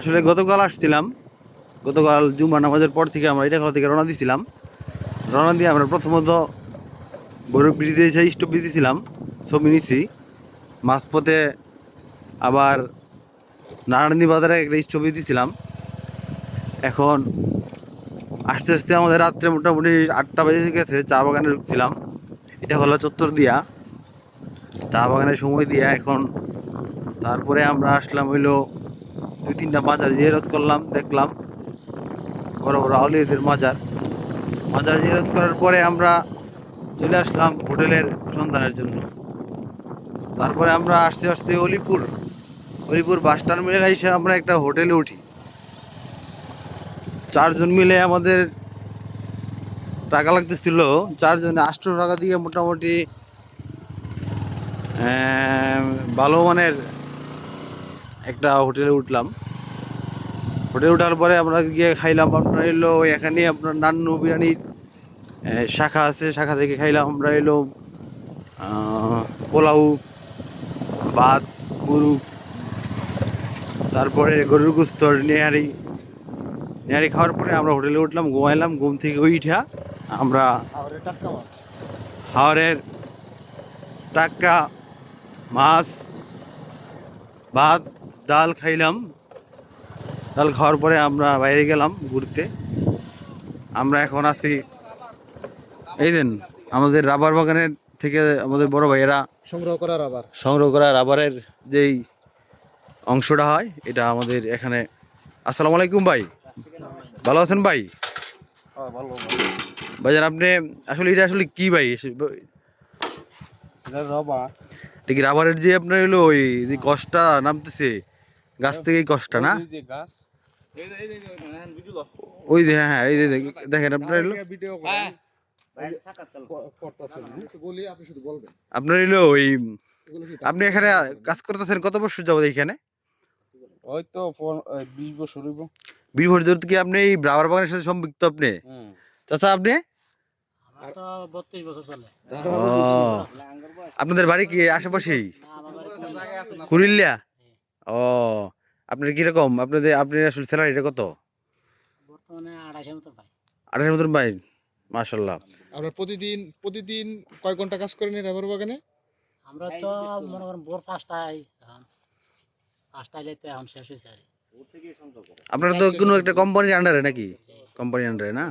আসলে গতকাল আসছিলাম। গতকাল জুম্মা নামাজের পর থেকে আমরা এটা থেকে রওনা দিয়েছিলাম রওনা দিয়ে আমরা প্রথমত গরুর ব্রিজে এসে স্টোভ দিয়েছিলাম ছবি নিছি। মাঝপথে আবার নারায়ণী বাজারে একটা স্টোভ দিয়েছিলাম এখন আস্তে আস্তে আমাদের রাত্রে মোটামুটি আটটা বেজে গেছে, চা বাগানে ঢুকছিলাম। এটা হলো চত্বর দিয়া চা বাগানের সময় দিয়া এখন তারপরে আমরা আসলাম হইল দুই, তিনটা মাজার জিয়ারত করলাম, দেখলাম। বড় বড় আউলিয়াদের মাজার। মাজার জিয়ারত করার পরে আমরা চলে আসলাম হোটেলের সন্ধানের জন্য। তারপরে আমরা আস্তে আস্তে অলিপুর অলিপুর বাস টার্মিনাল এসে আমরা একটা হোটেলে উঠি। চারজন মিলে আমাদের টাকা লাগতেছিল, চারজনে আটশো টাকা দিয়ে মোটামুটি ভালো মানের একটা হোটেলে উঠলাম। হোটেলে ওঠার পরে আমরা গিয়ে খাইলাম, আপনার এলো এখানে আপনার নান্নু বিরিয়ানির শাখা আছে, শাখা থেকে খাইলাম আমরা এলো পোলাও, ভাত, গরু, তারপরে গরুর গুস্তর নেহারি নেহারি খাওয়ার পরে আমরা হোটেলে উঠলাম, ঘুমাইলাম, ঘুম থেকে উঠা আমরা হাওড়ের টাক্কা মাছ, ভাত ডাল খাইলাম। ডাল খাওয়ার পরে আমরা বাইরে গেলাম ঘুরতে। আমরা এখন আছি এই দিন আমাদের রাবার বাগানের থেকে আমাদের বড় ভাইয়েরা সংগ্রহ করার আবার সংগ্রহ করা রাবারের যেই অংশটা হয় এটা আমাদের এখানে। আসসালামু আলাইকুম ভাই। ভালো আছেন ভাই? ভালো ভাইজান আপনি আসলে এটা আসলে কি ভাই? রাবার। এটা কি রাবারের যে আপনার হলো ওই যে কষ্টটা নামতেছে? গাছ থেকে এই কষ্টটা না? ওই যে হ্যাঁ হ্যাঁ এই যে দেখ- দেখেন আপনার হলো ভিডিও করতেছেন বলি আপনি শুধু বলবেন। আপনার হলো ওই আপনি এখানে কাজ করতেছেন কত বছর যাব এখানে ওই তো বিশ বছর হইব। বিশ বছর কি আপনি এই রাবার বাগানের সাথে সম্পৃক্ত আপনি? চাচা আপনি? আমার তো বত্রিশ বছর চলে। ও। আপনাদের বাড়ি কি আশেপাশেই? না কুমিল্লা। ও আপনার কীরকম? আপনাদের আপনার আসলে স্যালারিটা কত? বর্তমানে আড়াইশো মতো পাই আঠাশ মতন পাই মাসাল্লাহ আপনার প্রতিদিন প্রতিদিন কয় ঘণ্টা কাজ করেন এই রাবার বাগানে? আমরা তো মনে করেন ভোর পাঁচটায় পাঁচটায় লেতে এখন শেষ হয়েছে আর। আপনারা তো কোনো একটা কোম্পানির আন্ডারে নাকি? কোম্পানির আন্ডারে না?